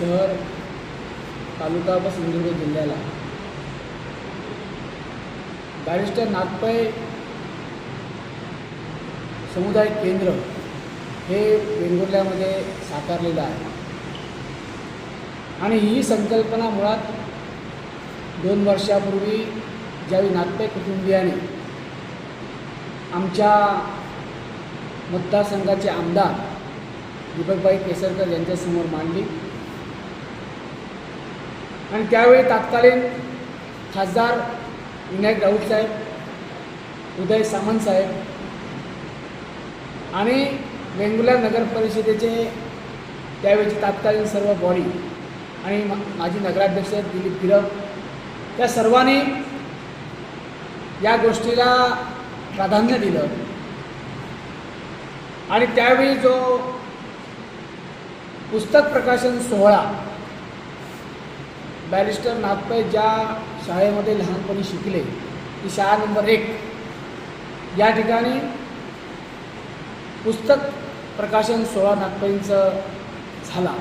शहर तालुका व सिंधुदुर्ग जिल्ह्याला. बॅरिस्टर नागपै समुदाय केंद्र हे वेंगुर्ल्यामध्ये साकारलेलं आहे. आणि ही संकल्पना मुळात दोन वर्षापूर्वी ज्यावेळी नागपै कुटुंबियाने आमच्या मतदारसंघाचे आमदार दीपकबाई केसरकर यांच्यासमोर मांडली आणि त्यावेळी तत्कालीन खासदार विनायक राऊत साहेब उदय सामंत साहेब आणि वेंगुर्ला नगर परिषदेचे त्यावेळेचे तत्कालीन सर्व बॉडी आणि माजी नगराध्यक्ष दिलीप गिरप त्या सर्वांनी या गोष्टीला प्राधान्य दिलं. आणि त्यावेळी जो पुस्तक प्रकाशन सोहळा बॅरिस्टर नागपै ज्या शाळेमध्ये लहानपणी शिकले ती शाळा नंबर एक. या ठिकाणी पुस्तक प्रकाशन सोहळा नागपैंचं झाला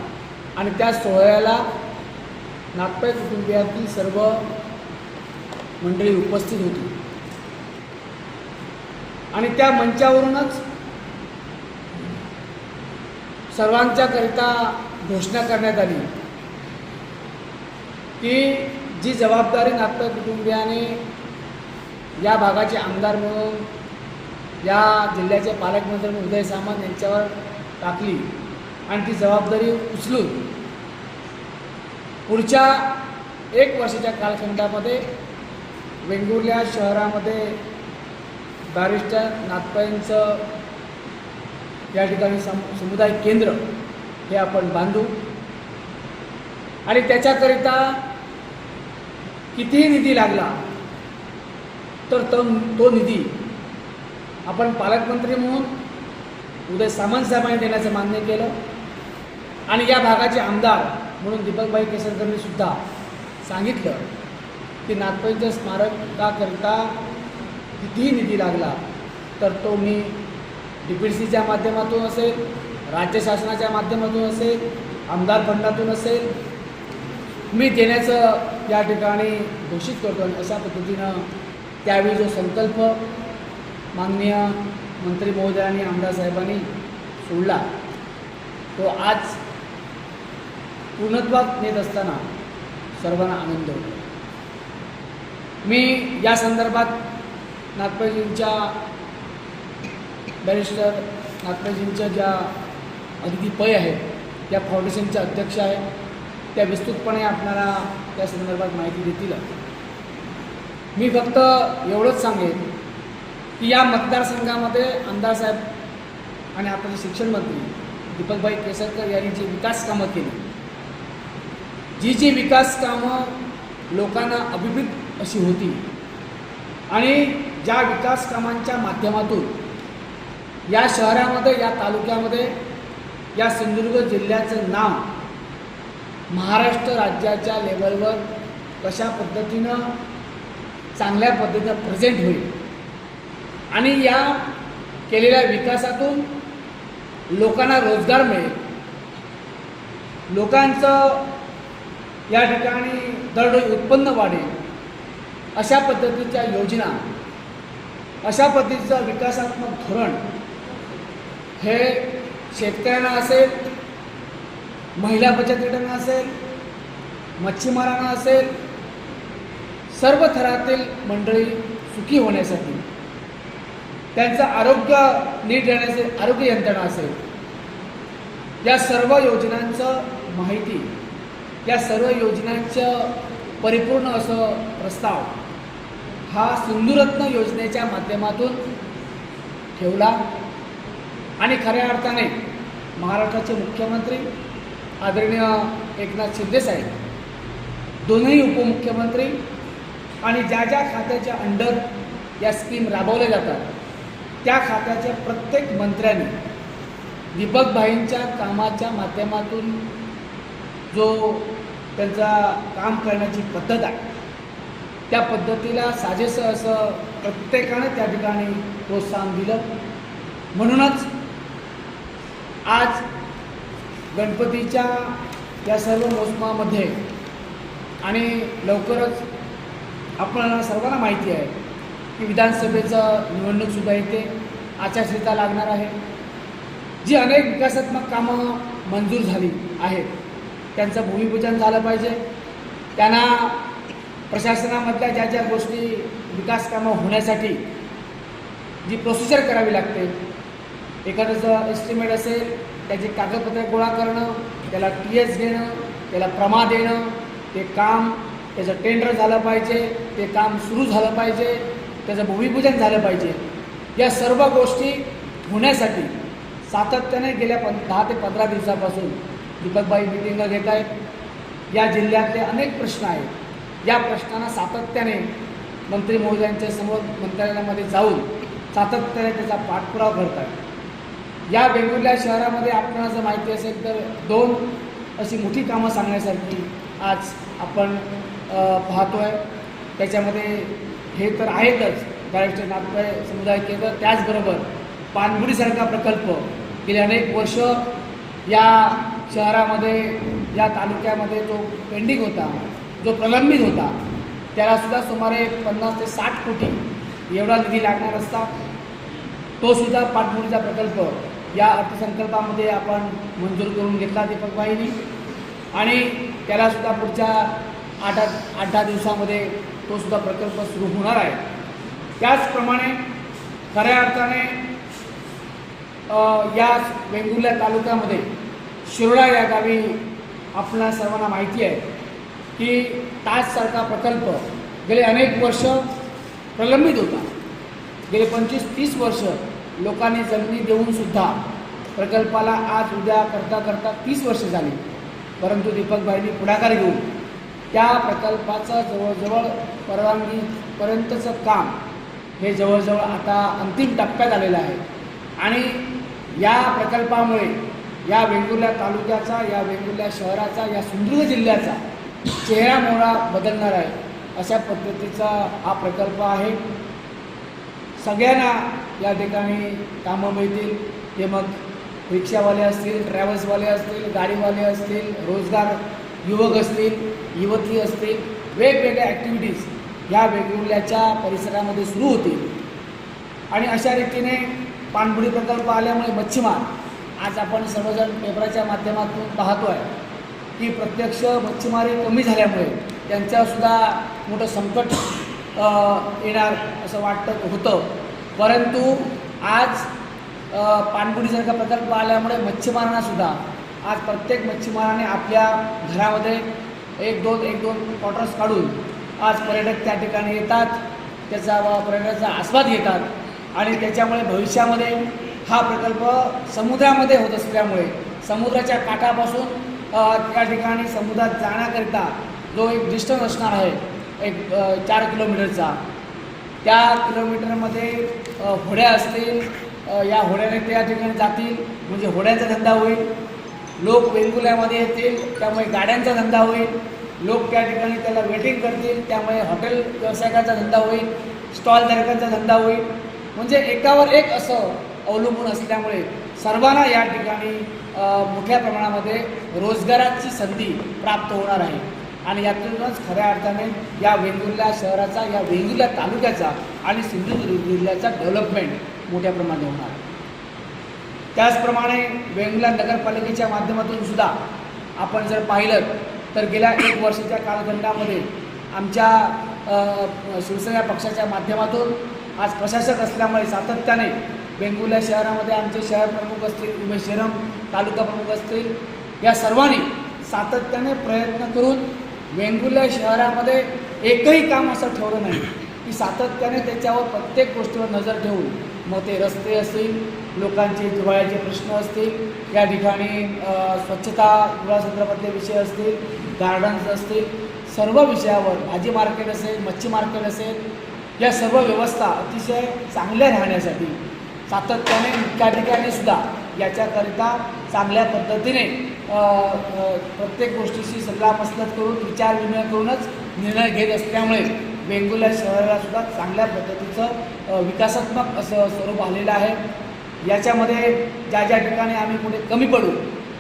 आणि त्या सोहळ्याला नागपै कुटुंबियातील सर्व मंडळी उपस्थित होती. आणि त्या मंचावरूनच सर्वांच्याकरिता घोषणा करण्यात आली. की जी जबाबदारी नागपूर कुटुंबियाने या भागाचे आमदार म्हणून या जिल्ह्याचे पालकमंत्री उदय सामंत यांच्यावर टाकली आणि ती जबाबदारी उचलून पुढच्या एक वर्षाच्या कालखंडामध्ये वेंगुर्ल्या शहरामध्ये बॅरिस्टर नागपाईंचं या ठिकाणी सम समुदाय केंद्र हे आपण बांधू. आणि त्याच्याकरिता कितीही निधी लागला तर तो तो निधी आपण पालकमंत्री म्हणून उदय सामंत साहेबांनी देण्याचं मान्य केलं. आणि या भागाचे आमदार म्हणून दीपकबाई केसरकरनी सुद्धा सांगितलं की नागपंच स्मारकाकरिता कितीही निधी लागला तर तो मी डी पी सीच्या माध्यमातून असेल राज्य शासनाच्या माध्यमातून असेल आमदार फंडातून असेल मी देण्याचं या ठिकाणी घोषित करतो आणि अशा पद्धतीनं त्यावेळी जो संकल्प माननीय मंत्री महोदयांनी आमदार साहेबांनी सोडला तो आज पूर्णत्वात नेत असताना सर्वांना आनंद होतो. मी या संदर्भात नागपूरजींच्या बॅरिस्टर नागपूरजींच्या ज्या अतिथी पै आहेत त्या फाउंडेशनच्या अध्यक्ष आहेत. त्या विस्तृतपणे आपल्याला त्या संदर्भात माहिती देतील. मी फक्त एवढंच सांगेन की या मतदारसंघामध्ये आमदार साहेब आणि आपले शिक्षण मंत्री दीपकभाई केसरकर यांनी जी विकास कामं केली जी जी विकास कामं लोकांना अभिभूत अशी होती आणि ज्या विकास कामांच्या माध्यमातून या शहरामध्ये या तालुक्यामध्ये या सिंधुदुर्ग जिल्ह्याचं नाव महाराष्ट्र राज्याच्या लेवलवर कशा पद्धतीनं चांगल्या पद्धतीनं प्रेझेंट होईल. आणि या केलेल्या विकासातून लोकांना रोजगार मिळेल. लोकांचं या ठिकाणी दरडोई उत्पन्न वाढेल. अशा पद्धतीच्या योजना अशा पद्धतीचं विकासात्मक धोरण हे शेतकऱ्यांना असेल महिला बचत गटांना असेल मच्छीमारांना असेल सर्व थरातील मंडळी सुखी होण्यासाठी त्यांचं आरोग्य नीट राहण्याचे आरोग्य यंत्रणा असेल. या सर्व योजनांचं माहिती या सर्व योजनांचं परिपूर्ण असं प्रस्ताव हा सिंधुरत्न योजनेच्या माध्यमातून ठेवला. आणि खऱ्या अर्थाने महाराष्ट्राचे मुख्यमंत्री आदरणीय एकनाथ शिंदेसाहेब दोनही उपमुख्यमंत्री आणि ज्या ज्या खात्याच्या अंडर या स्कीम राबवल्या जातात त्या खात्याच्या प्रत्येक मंत्र्यांनी दीपकभाईंच्या कामाच्या माध्यमातून जो त्यांचा काम करण्याची पद्धत आहे त्या पद्धतीला साजेसं असं प्रत्येकानं त्या ठिकाणी प्रोत्साहन दिलं. म्हणूनच आज गणपतीच्या या सर्व मोसमामध्ये आणि लवकरच आपल्याला सर्वांना माहिती आहे की विधानसभेचं निवडणूकसुद्धा येते आचारसंहिता लागणार आहे. जी अनेक विकासात्मक कामं मंजूर झाली आहेत. त्यांचं भूमिपूजन झालं पाहिजे. त्यांना प्रशासनामधल्या ज्या ज्या गोष्टी विकास कामं होण्यासाठी जी प्रोसिजर करावी लागते एखादं एस्टिमेट असेल त्याची कागदपत्रे गोळा करणं त्याला टी एस घेणं त्याला प्रमा देणं ते काम त्याचं टेंडर झालं पाहिजे ते काम सुरू झालं पाहिजे त्याचं भूमिपूजन झालं पाहिजे. या सर्व गोष्टी होण्यासाठी सातत्याने गेल्या पं दहा ते पंधरा दिवसापासून दीपकबाई मिटिंग घेत आहेत. या जिल्ह्यातले अनेक प्रश्न आहेत. या प्रश्नांना सातत्याने मंत्री महोदयांच्या समोर मंत्रालयामध्ये जाऊन सातत्याने त्याचा पाठपुरावा करत आहेत. या वेगवेगळ्या शहरामध्ये आपल्याला जर माहिती असेल तर दोन अशी मोठी कामं सांगण्यासारखी आज आपण पाहतो आहे त्याच्यामध्ये हे तर आहेतच. महाराष्ट्र नागपूर समुदाय केंद्र त्याचबरोबर पानगुडीसारखा प्रकल्प गेले अनेक वर्ष या शहरामध्ये या तालुक्यामध्ये जो पेंडिंग होता जो प्रलंबित होता त्यालासुद्धा सुमारे पन्नास ते साठ कोटी एवढा निधी लागणार असता. तोसुद्धा पाणबुडीचा प्रकल्प या अर्थसंकल्पामध्ये आपण मंजूर करून घेतला दीपकबाईंनी आणि त्यालासुद्धा पुढच्या आठ आठ आठ दहा दिवसामध्ये तोसुद्धा प्रकल्प सुरू होणार आहे. त्याचप्रमाणे खऱ्या अर्थाने या वेंगुर्ला तालुक्यामध्ये शिरोडा या गावी आपल्या सर्वांना माहिती आहे की ताजसारखा प्रकल्प गेले अनेक वर्ष प्रलंबित होता. गेले पंचवीस तीस वर्ष लोकांनी जमिनी देऊनसुद्धा प्रकल्पाला आज उद्या करता करता तीस वर्ष झाली. परंतु दीपकभाईंनी पुढाकार घेऊन त्या प्रकल्पाचं जवळजवळ परवानगीपर्यंतचं काम हे जवळजवळ आता अंतिम टप्प्यात आलेलं आहे. आणि या प्रकल्पामुळे या वेंगुर्ल्या तालुक्याचा या वेंगुर्ल्या शहराचा या सिंधुदुर्ग जिल्ह्याचा चेहरा मोहरा बदलणार आहे अशा पद्धतीचा हा प्रकल्प आहे. सगळ्यांना या ठिकाणी कामं मिळतील. ते मग रिक्षावाले असतील ट्रॅव्हल्सवाले असतील गाडीवाले असतील रोजगार युवक असतील युवती असतील वेगवेगळ्या ॲक्टिव्हिटीज ह्या वेगवेगळ्याच्या परिसरामध्ये सुरू होतील. आणि अशा रीतीने पाणबुडी प्रकल्प आल्यामुळे मच्छीमार आज आपण सर्वजण पेपराच्या माध्यमातून पाहतो आहे की प्रत्यक्ष मच्छीमारी कमी झाल्यामुळे त्यांच्यासुद्धा मोठं संकट येणार असं वाटतं होतं. परंतु आज पाणबुडीसारखा प्रकल्प आल्यामुळे मच्छीमारांनासुद्धा आज प्रत्येक मच्छीमाराने आपल्या घरामध्ये एक दोन एक दोन क्वार्टर्स काढून आज पर्यटक त्या ठिकाणी येतात त्याचा पर्यटकाचा पर्यटनाचा आस्वाद घेतात आणि त्याच्यामुळे भविष्यामध्ये हा प्रकल्प समुद्रामध्ये होत असल्यामुळे समुद्राच्या काठापासून त्या ठिकाणी समुद्रात जाण्याकरिता जो एक डिस्टन्स असणार आहे एक चार किलोमीटरचा त्या किलोमीटरमध्ये होड्या असतील या होड्याने त्या ठिकाणी जातील. म्हणजे होड्याचा धंदा होईल. लोक वेंगुल्यामध्ये येतील त्यामुळे गाड्यांचा धंदा होईल. लोक त्या ठिकाणी त्याला वेटिंग करतील त्यामुळे हॉटेल व्यावसायिकाचा धंदा होईल स्टॉलधारकांचा धंदा होईल. म्हणजे एकावर एक असं अवलंबून असल्यामुळे सर्वांना या ठिकाणी मोठ्या प्रमाणामध्ये रोजगाराची संधी प्राप्त होणार आहे. आणि यातूनच खऱ्या अर्थाने या वेंगुर्ला शहराचा या वेंगुर्ला तालुक्याचा आणि सिंधुदुर्ग जिल्ह्याचा डेव्हलपमेंट मोठ्या प्रमाणात होणार. त्याचप्रमाणे वेंगुर्ला नगरपालिकेच्या माध्यमातून सुद्धा आपण जर पाहिलं तर गेल्या एक वर्षाच्या कालखंडामध्ये आमच्या शिवसेना पक्षाच्या माध्यमातून आज प्रशासक असल्यामुळे सातत्याने वेंगुर्ला शहरामध्ये आमचे शहर प्रमुख असतील उमेश शहरम तालुका प्रमुख असतील या सर्वांनी सातत्याने प्रयत्न करून वेंगुर्ला शहरामध्ये एकही काम असं ठेवलं नाही. की सातत्याने त्याच्यावर प्रत्येक गोष्टीवर नजर ठेवून मग ते रस्ते असतील लोकांचे दिवाळ्याचे प्रश्न असतील या ठिकाणी स्वच्छता गृहासंदर्भातले विषय असतील गार्डन्स असतील सर्व विषयावर भाजी मार्केट असेल मच्छी मार्केट असेल या सर्व व्यवस्था अतिशय चांगल्या राहण्यासाठी सातत्याने त्या ठिकाणी सुद्धा याच्याकरिता चांगल्या पद्धतीने प्रत्येक गोष्टीशी सल्लामसलत करून विचारविनिमय करूनच निर्णय घेत असल्यामुळे वेंगुर्ला शहराला सुद्धा चांगल्या पद्धतीचं विकासात्मक असं स्वरूप आलेलं आहे. याच्यामध्ये ज्या ज्या ठिकाणी आम्ही कुठे कमी पडू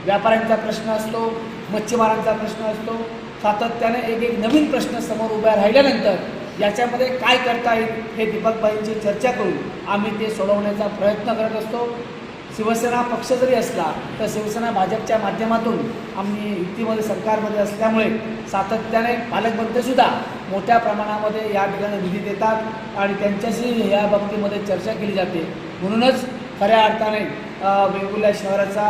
व्यापाऱ्यांचा प्रश्न असतो मच्छीमारांचा प्रश्न असतो सातत्याने एक एक नवीन प्रश्न समोर उभ्या राहिल्यानंतर याच्यामध्ये काय करता येईल हे दीपकबाईंची चर्चा करून आम्ही ते सोडवण्याचा प्रयत्न करत असतो. शिवसेना पक्ष जरी असला तर शिवसेना भाजपच्या माध्यमातून आम्ही युतीमध्ये सरकारमध्ये असल्यामुळे सातत्याने पालकमंत्रीसुद्धा मोठ्या प्रमाणामध्ये या ठिकाणी निधी देतात आणि त्यांच्याशी या बाबतीमध्ये चर्चा केली जाते. म्हणूनच खऱ्या अर्थाने वेगवेगळ्या शहराचा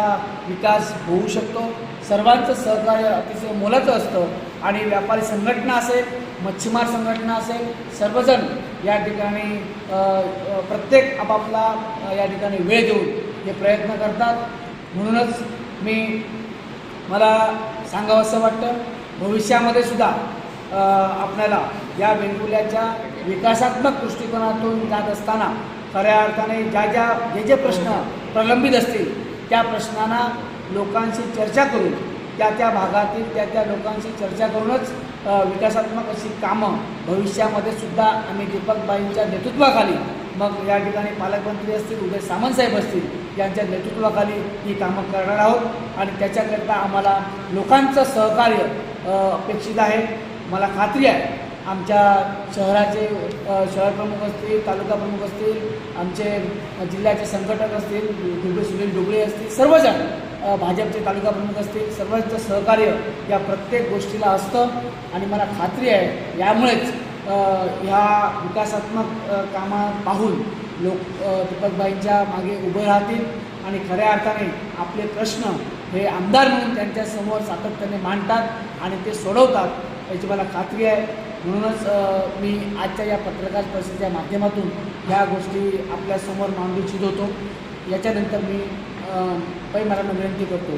विकास होऊ शकतो. सर्वांचं सहकार्य अतिशय मोलाचं असतं आणि व्यापारी संघटना असेल मच्छीमार संघटना असेल सर्वजण या ठिकाणी प्रत्येक आपापला या ठिकाणी वेळ देऊन हे प्रयत्न करतात. म्हणूनच मी मला सांगावं असं वाटतं भविष्यामध्ये सुद्धा आपल्याला या वेंगुल्याच्या विकासात्मक दृष्टिकोनातून जात असताना खऱ्या अर्थाने ज्या ज्या जे जे प्रश्न प्रलंबित असतील त्या प्रश्नांना लोकांशी चर्चा करून त्या त्या भागातील त्या त्या लोकांशी चर्चा करूनच विकासात्मक अशी कामं भविष्यामध्ये सुद्धा आम्ही दीपकबाईंच्या नेतृत्वाखाली मग या ठिकाणी पालकमंत्री असतील उदय सामंतसाहेब असतील यांच्या नेतृत्वाखाली ही कामं करणार आहोत. आणि त्याच्याकरता आम्हाला लोकांचं सहकार्य अपेक्षित आहे. मला खात्री आहे आमच्या शहराचे शहर प्रमुख असतील तालुका प्रमुख असतील आमचे जिल्ह्याचे संघटक असतील डुबळे सुनील डुबळे असतील सर्वजण भाजपचे तालुका प्रमुख असतील सर्वांचं सहकार्य या प्रत्येक गोष्टीला असतं. आणि मला खात्री आहे यामुळेच ह्या विकासात्मक कामात कामा पाहून लोक दीपकबाईंच्या मागे उभे राहतील आणि खऱ्या अर्थाने आपले प्रश्न हे आमदार म्हणून त्यांच्यासमोर सातत्याने मांडतात आणि ते सोडवतात याची मला खात्री आहे. म्हणूनच मी आजच्या या पत्रकार परिषदेच्या माध्यमातून ह्या गोष्टी आपल्यासमोर मांडू इच्छित. होतो याच्यानंतर मी अ, पै विनंती करतो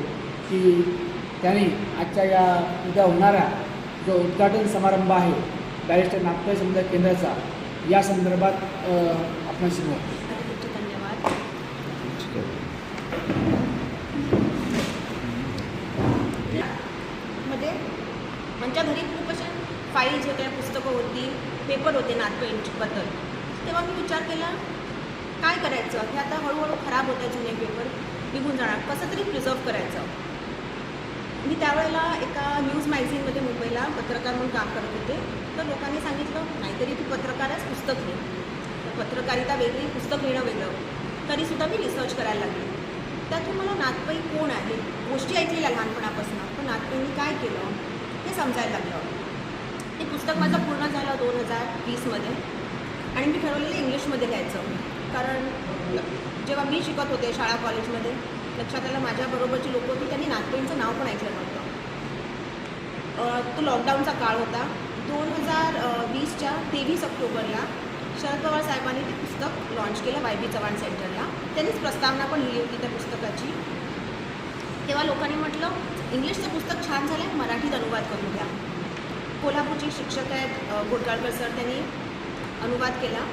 की त्यांनी आजच्या या उद्या होणारा जो उद्घाटन समारंभ आहे बॅरिस्टर नागपूर समुदाय केंद्राचा या संदर्भात आपण आपणाशी धन्यवादमध्ये म्हणजे घरी खूप असे फाईल्स होत्या पुस्तकं होती पेपर होते नागपेंटबद्दल तेव्हा मी विचार केला काय करायचं? हे आता हळूहळू खराब होतं जुने पेपर निघून जाणार. कसं तरी प्रिझर्व करायचं? मी त्यावेळेला एका न्यूज मॅगझिनमध्ये मुंबईला पत्रकार म्हणून काम करत होते. तर लोकांनी सांगितलं नाहीतरी तू पत्रकारच पुस्तक लिह पत्रकारिता वेगळी पुस्तक लिहिणं वेगळं. तरीसुद्धा मी रिसर्च करायला लागले. त्यातून मला नातपई कोण आहे गोष्टी ऐकलेल्या लहानपणापासून पण नातपाईंनी काय केलं हे समजायला लागलं. ते पुस्तक माझं पूर्ण झालं दोन हजार वीसमध्ये. आणि मी ठरवलेलं इंग्लिशमध्ये लिहायचं. कारण जेव्हा मी शिकत होते शाळा कॉलेजमध्ये लक्षात आलं माझ्याबरोबरची लोक होती त्यांनी नागपूरचं नाव पण ऐकलं नव्हतं. तो लॉकडाऊनचा काळ होता. दोन हजार वीसच्या तेवीस ऑक्टोबरला शरद पवार साहेबांनी ते पुस्तक लॉन्च केलं वाय बी चव्हाण सेंटरला. त्यांनीच प्रस्तावना पण लिहिली होती त्या पुस्तकाची. तेव्हा लोकांनी म्हटलं इंग्लिशचं पुस्तक छान झालं आहे मराठीत अनुवाद करून घ्या. कोल्हापूरचे शिक्षक आहेत अ, गोडगाळकर सर त्यांनी अनुवाद केला.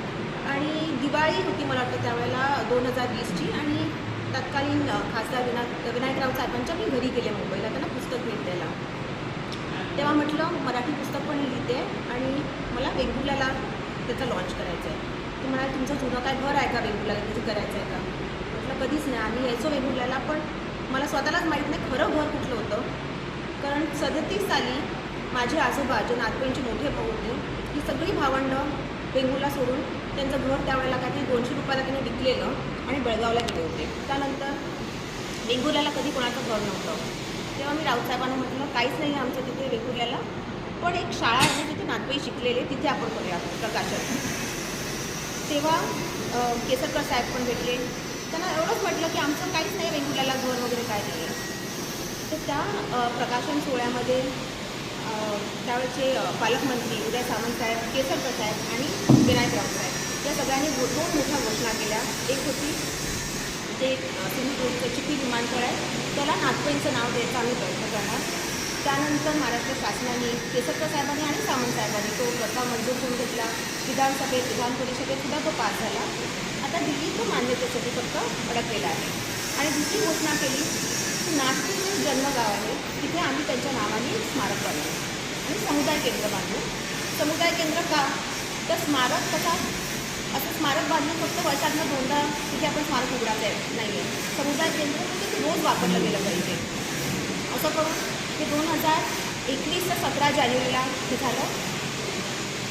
आणि दिवाळी होती मला वाटतं त्यावेळेला दोन हजार वीसची. आणि तत्कालीन खासदार विनायक विनायकराव साहेबांच्या मी घरी गेले मुंबईला. त्यांना पुस्तक भेट द्यायला. तेव्हा म्हटलं मराठी पुस्तक पण लिहिते आणि मला वेंगुर्ल्याला त्याचं लॉन्च करायचं आहे ते म्हणाले तुमचं जुनं काय घर आहे का वेंगुर्ल्याला? तिथे करायचं आहे का? म्हटलं कधीच नाही. आम्ही यायचो वेंगुर्ल्याला पण मला स्वतःलाच माहीत नाही खरं घर कुठलं होतं. कारण सदतीस साली माझे आजोबा जे नातवांचे मोठे भाऊ होते ही सगळी भावंडं वेंगुर्ला सोडून त्यांचं घर त्यावेळेला काहीतरी दोनशे रुपयाला त्यांनी विकलेलं आणि बेळगावला गेले होते. त्यानंतर वेंगुर्ल्याला कधी कोणाचं घर नव्हतं. तेव्हा मी राऊतसाहेबांना म्हटलं काहीच नाही आहे आमचं तिथे वेंगुर्ल्याला पण एक शाळा आहे जिथे नातवाई शिकलेले तिथे आपण करूया प्रकाशन. तेव्हा केसरकर साहेब पण भेटले. त्यांना एवढंच म्हटलं की आमचं काहीच नाही वेंगुर्ल्याला घर वगैरे काय नाही आहे तर त्या प्रकाशन सोहळ्यामध्ये त्यावेळेचे पालकमंत्री उदय सामंत साहेब केसरकर साहेब आणि विनायकराव साहेब. या सगळ्यांनी दोन मोठ्या घोषणा केल्या. एक होती जे सिंधुदुर्गचं चिपी विमानतळ आहे त्याला नागपूरचं नाव द्यायचं आम्ही प्रयत्न करणार. त्यानंतर महाराष्ट्र शासनाने केसरकर साहेबांनी आणि सामंत साहेबांनी तो प्रस्ताव मंजूर करून घेतला. विधानसभेत विधान परिषदेत सुद्धा तो पास झाला. आता दिल्ली तो मान्यतेसाठी फक्त अडकलेला आहे. आणि दुसरी घोषणा केली की नागपूर जन्मगाव आहे. तिथे आम्ही त्यांच्या नावाने स्मारक बनवू आणि समुदाय केंद्र बांधू समुदाय केंद्र का? तर स्मारक कसा? असं स्मारक बांधणं फक्त वर्षातनं दोनदा तिथे आपण स्मारक उघडायचं आहे. नाही आहे समुदाय केंद्र म्हणजे ते रोज वापरलं गेलं पाहिजे. असं करून ते दोन हजार एकवीस ते सतरा जानेवारीला हे झालं.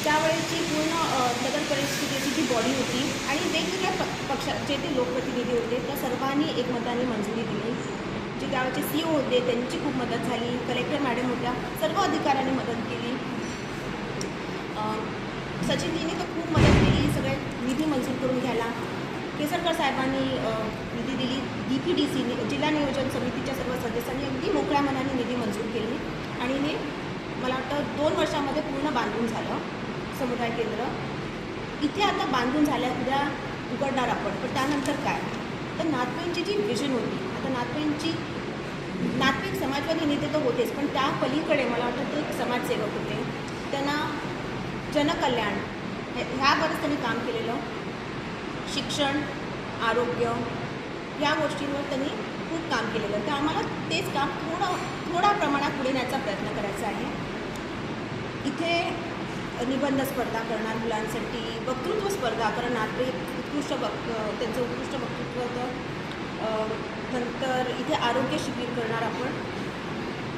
त्यावेळेची पूर्ण नगर परिषदेची जी बॉडी होती आणि वेगवेगळ्या प पक्षाचे ते लोकप्रतिनिधी होते त्या सर्वांनी एकमताने मंजुरी दिली. जे सी ओ होते त्यांची खूप मदत झाली. कलेक्टर मॅडम होत्या सर्व अधिकाऱ्यांनी मदत केली. अ, सचिनजींनी तर खूप मदत केली सगळे निधी मंजूर करून घ्यायला. केसरकर साहेबांनी निधी दिली. डी पी डी सीने जिल्हा नियोजन समितीच्या सर्व सदस्यांनी अगदी मोकळ्या मनाने निधी मंजूर केली. आणि हे मला वाटतं दोन वर्षामध्ये पूर्ण बांधून झालं समुदाय केंद्र. इथे आता बांधून झाल्या उद्या उघडणार आपण. पण त्यानंतर काय? तर नाथपेंची जी विजन होती आता नाथपेंची नाथपेंच समाजवादी नेते तर होतेच पण त्या पलीकडे मला वाटतं ते एक समाजसेवक होते. त्यांना जनकल्याण हे- ह्यावरच त्यांनी काम केलेलं. शिक्षण आरोग्य या गोष्टींवर त्यांनी खूप काम केलेलं. तर आम्हाला तेच काम थोडं थोड्या प्रमाणात पुढे न्यायचा प्रयत्न करायचा आहे. इथे निबंध स्पर्धा करणार मुलांसाठी वक्तृत्व स्पर्धा कारण ते उत्कृष्ट वक् त्यांचं उत्कृष्ट वक्तृत्व होतं. नंतर इथे आरोग्य शिबिर करणार आपण.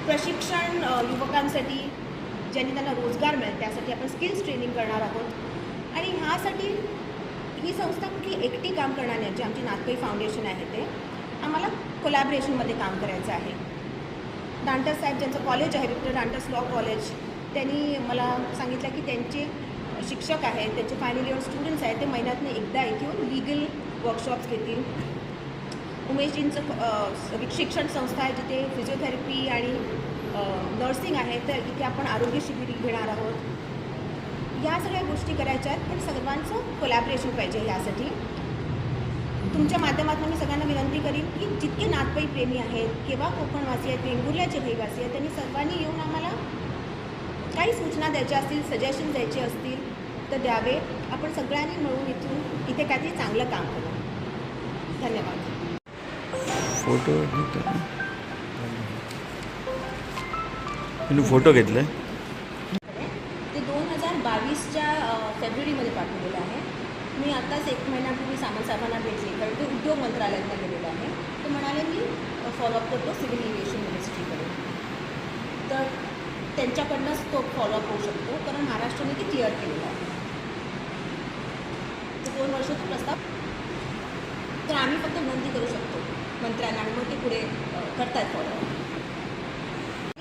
प्रशिक्षण युवकांसाठी ज्यांनी त्यांना रोजगार मिळेल त्यासाठी आपण स्किल्स ट्रेनिंग करणार आहोत. आणि ह्यासाठी ही संस्था कुठली? एकटी काम करणार नाही जे आमची नागपई फाउंडेशन आहे ते. आम्हाला कोलॅबरेशनमध्ये काम करायचं आहे. डांटस साहेब ज्यांचं कॉलेज आहे विक्टर डांटस लॉ कॉलेज त्यांनी मला सांगितलं की त्यांचे शिक्षक आहेत त्यांचे फायनल इयर स्टुडंट्स आहेत ते महिन्यातनं एकदा इथे येऊन लिगल वर्कशॉप्स घेतील. उमेशजींचं शिक्षण संस्था आहे जिथे फिजिओथेरपी आणि नर्सिंग आहे तर इथे आपण आरोग्य शिबिर घेणार आहोत. या सगळ्या गोष्टी करायच्या आहेत पण सर्वांचं कोलॅबरेशन पाहिजे यासाठी. तुमच्या माध्यमातून मी सगळ्यांना विनंती करीन की जितके नातपाई प्रेमी आहेत किंवा कोकणवासी आहेत वेंगुर्ल्याचे रहिवासी आहेत त्यांनी सर्वांनी येऊन आम्हाला काही सूचना द्यायच्या असतील सजेशन द्यायचे असतील तर द्यावे. आपण सगळ्यांनी मिळून इथून इथे काहीतरी चांगलं काम करू. धन्यवाद. फोटो घेतो तुम्ही फोटो घेतले? ते दोन हजार बावीसच्या फेब्रुवारीमध्ये पाठवलेलं आहे. मी आत्ताच एक महिन्यापूर्वी सामंत साहेबांना भेटले कारण ते उद्योग मंत्रालयातनं गेलेलं आहे. ते म्हणाले मी फॉलोअप करतो सिव्हिल एव्हिएशन मिनिस्ट्रीकडे तर त्यांच्याकडनंच तो फॉलोअप होऊ शकतो कारण महाराष्ट्राने ते क्लिअर केलेलं आहे. दोन वर्ष तो प्रस्ताव तर आम्ही फक्त विनंती करू शकतो. मंत्र्यांना आणि मग ते पुढे करतायत फॉलो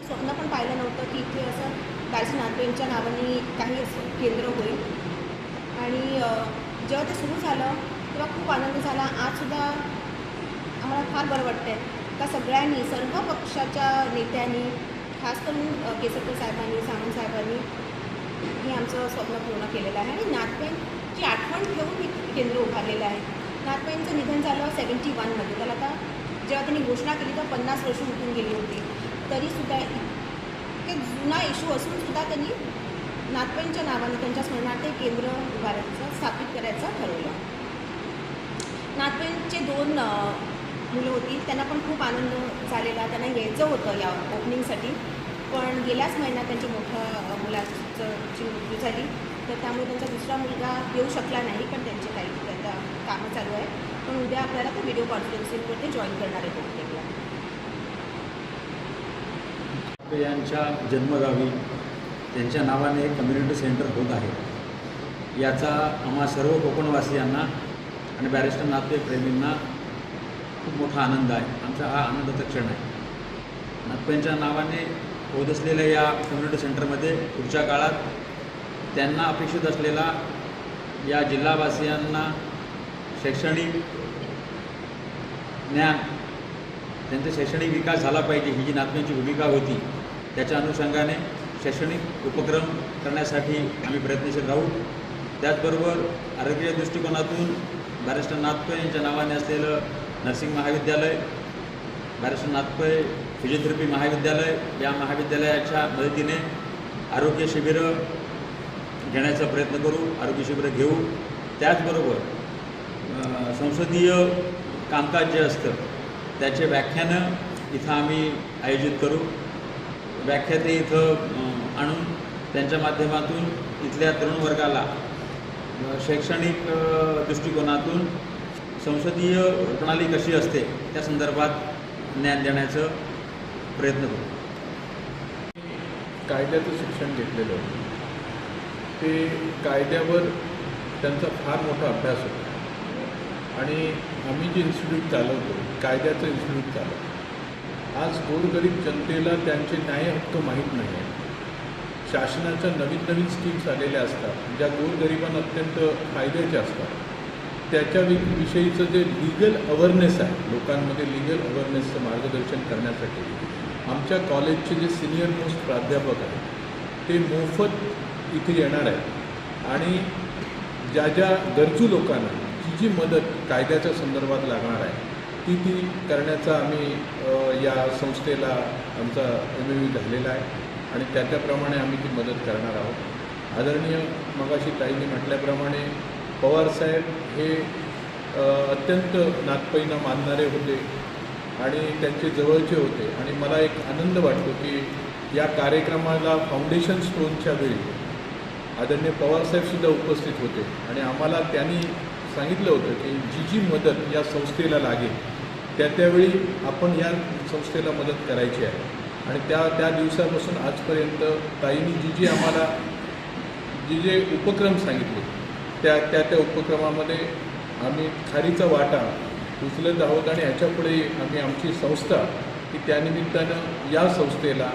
स्वप्न पण पाहिलं नव्हतं की इथे असं बॅरिस्टर नाथपेंच्या नावाने काही असं केंद्र होईल. आणि जेव्हा ते सुरू झालं तेव्हा खूप आनंद झाला. आजसुद्धा आम्हाला फार बरं वाटतं आहे का सगळ्यांनी सर्व पक्षाच्या नेत्यांनी खास करून केसरकर साहेबांनी सावंत साहेबांनी हे आमचं स्वप्न पूर्ण केलेलं आहे. आणि नाथपेंची आठवण ठेवून हे केंद्र उभारलेलं आहे. नाथपेंचं निधन झालं सेवन्टी वनमध्ये त्याला आता जेव्हा त्यांनी घोषणा केली तेव्हा पन्नास वर्ष उठून गेली होती. तरीसुद्धा इतके जुना इशू असूनसुद्धा त्यांनी नाथपेंच्या नावाने त्यांच्या स्मरणार्थ हे केंद्र उभारायचं स्थापित करायचं ठरवलं. नाथपेंचे दोन मुलं होती. त्यांना पण खूप आनंद झालेला. त्यांना यायचं होतं या ओपनिंगसाठी पण गेल्याच महिन्यात त्यांच्या मोठ्या मुलाची मुलाचं ची मृत्यू झाली. तर त्यामुळे त्यांचा दुसरा मुलगा येऊ शकला नाही पण त्यांचे काही आता कामं चालू आहे पण उद्या आपल्याला ते व्हिडिओ कॉन्फरन्सिंगवर जॉईन करणार आहे यांच्या जन्मगावी त्यांच्या नावाने एक कम्युनिटी सेंटर होत आहे. याचा आम्हा सर्व कोकणवासियांना आणि बॅरिस्टर नाते प्रेमींना खूप मोठा आनंद आहे. आमचा हा आनंदाचा क्षण आहे. नातप्यांच्या नावाने होत असलेल्या या कम्युनिटी सेंटरमध्ये पुढच्या काळात त्यांना अपेक्षित असलेला या जिल्हावासियांना शैक्षणिक ज्ञान त्यांचा शैक्षणिक विकास झाला पाहिजे ही जी नातवांची भूमिका होती त्याच्या अनुषंगाने शैक्षणिक उपक्रम करण्यासाठी आम्ही प्रयत्नशील राहू. त्याचबरोबर आरोग्य दृष्टिकोनातून बॅरिस्टर नाथपै यांच्या नावाने असलेलं नर्सिंग महाविद्यालय बॅरिस्टर नाथपै फिजिओथेरपी महाविद्यालय या महाविद्यालयाच्या मदतीने आरोग्य शिबिरं घेण्याचा प्रयत्न करू आरोग्य शिबिरं घेऊ. त्याचबरोबर संसदीय कामकाज जे असतं त्याचे व्याख्यानं इथं आम्ही आयोजित करू. व्याख्याते इथं आणून त्यांच्या माध्यमातून इथल्या तरुण वर्गाला शैक्षणिक दृष्टिकोनातून संसदीय प्रणाली कशी असते त्या संदर्भात ज्ञान देण्याचं प्रयत्न करू. कायद्याचं शिक्षण घेतलेलं ते कायद्यावर त्यांचा फार मोठा अभ्यास होता. आणि आम्ही जे इन्स्टिट्यूट चालवतो कायद्याचं इन्स्टिट्यूट चालवतो आज गोरगरीब जनतेला त्यांचे न्याय हक्क माहीत नाही. आहे शासनाच्या नवीन नवीन स्कीम्स आलेल्या असतात ज्या गोरगरिबांना अत्यंत फायद्याच्या असतात. त्याच्या वि विषयीचं जे लिगल अवेअरनेस आहे लोकांमध्ये लिगल अवेअरनेसचं मार्गदर्शन करण्यासाठी आमच्या कॉलेजचे जे सिनियर मोस्ट प्राध्यापक आहेत ते मोफत इथे येणार आहेत. आणि ज्या ज्या गरजू लोकांना जी मदत कायद्याच्या संदर्भात लागणार आहे ती ती करण्याचा आम्ही या संस्थेला आमचा एम यू झालेला आहे आणि त्या त्याप्रमाणे आम्ही ती मदत करणार आहोत. आदरणीय मगाशी ताईंनी म्हटल्याप्रमाणे पवारसाहेब हे अत्यंत नागपैना मानणारे होते आणि त्यांचे जवळचे होते आणि मला एक आनंद वाटतो की या कार्यक्रमाला फाउंडेशन स्टोनच्या वेळी आदरणीय पवारसाहेबसुद्धा उपस्थित होते आणि आम्हाला त्यांनी सांगितलं होतं की जी जी मदत या संस्थेला लागेल त्या त्यावेळी आपण या संस्थेला मदत करायची आहे. आणि त्या त्या दिवसापासून आजपर्यंत ताईंनी जी जी आम्हाला जे जे उपक्रम सांगितले त्या त्या त्या उपक्रमामध्ये आम्ही खारीचा वाटा उचलत आहोत आणि ह्याच्यापुढे आम्ही आमची संस्था की त्यानिमित्तानं या संस्थेला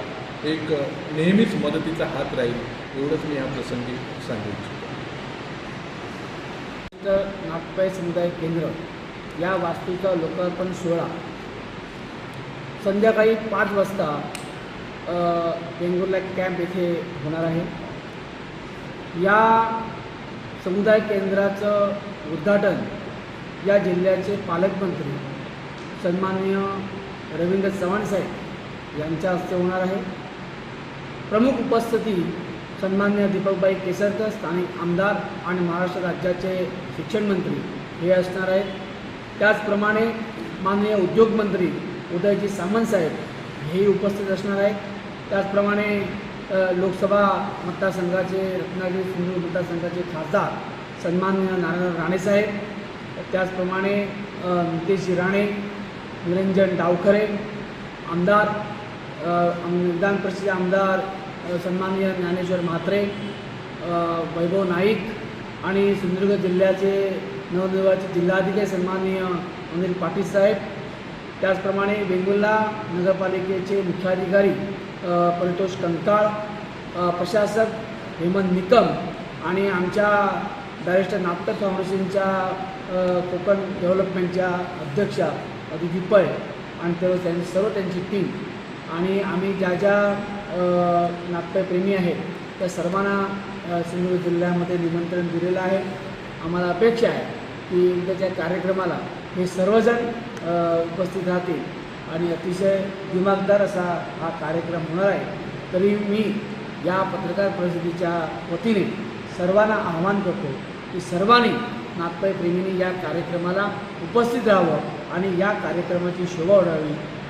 एक नेहमीच मदतीचा हात राहील एवढंच मी या प्रसंगी सांगू इच्छितो नागपाय नागपाई समुदाय केंद्र या वास्तूचा लोकार्पण सोहळा संध्याकाळी पाच वाजता वेंगुर्ला कॅम्प येथे होणार आहे. या समुदाय केंद्राचं उद्घाटन या जिल्ह्याचे पालकमंत्री सन्माननीय रवींद्र चव्हाण साहेब यांच्या हस्ते होणार आहे. प्रमुख उपस्थिती सन्मान्य दीपकबाई केसरकर स्थानिक आमदार आणि महाराष्ट्र राज्याचे शिक्षण मंत्री हे असणार आहेत. त्याचप्रमाणे माननीय उद्योगमंत्री उदयजी सामंत साहेब हेही उपस्थित असणार आहेत. त्याचप्रमाणे लोकसभा मतदारसंघाचे रत्नागिरी सिंधुदुर्ग मतदारसंघाचे खासदार सन्मान्य नारायण राणेसाहेब त्याचप्रमाणे नितेश राणे निरंजन डावखरे आमदार विधान परिषदेचे आमदार सन्माननीय ज्ञानेश्वर म्हात्रे वैभव नाईक आणि सिंधुदुर्ग जिल्ह्याचे नवनिर्वाचित जिल्हाधिकारी सन्माननीय अनिल पाटील साहेब त्याचप्रमाणे वेंगुर्ला नगरपालिकेचे मुख्याधिकारी परितोष कंकाळ प्रशासक हेमंत निकम आणि आमच्या बॅरिस्टर नाटक फाउंडेशनच्या कोकण डेव्हलपमेंटच्या अध्यक्षा अदिती पै आणि तेव्हा त्यांची सर्व त्यांची टीम आणि आम्ही ज्या ज्या नाट्यप्रेमी आहेत त्या सर्वांना सिंधुदुर्ग जिल्ह्यामध्ये निमंत्रण दिलेलं आहे. आम्हाला अपेक्षा आहे की उद्याच्या कार्यक्रमाला हे सर्वजण उपस्थित राहतील आणि अतिशय दिमागदार असा हा कार्यक्रम होणार आहे. तरी मी या पत्रकार परिषदेच्या वतीने सर्वांना आवाहन करतो की सर्वांनी नागपाई प्रेमींनी या कार्यक्रमाला उपस्थित राहावं आणि या कार्यक्रमाची शोभा वाढावी.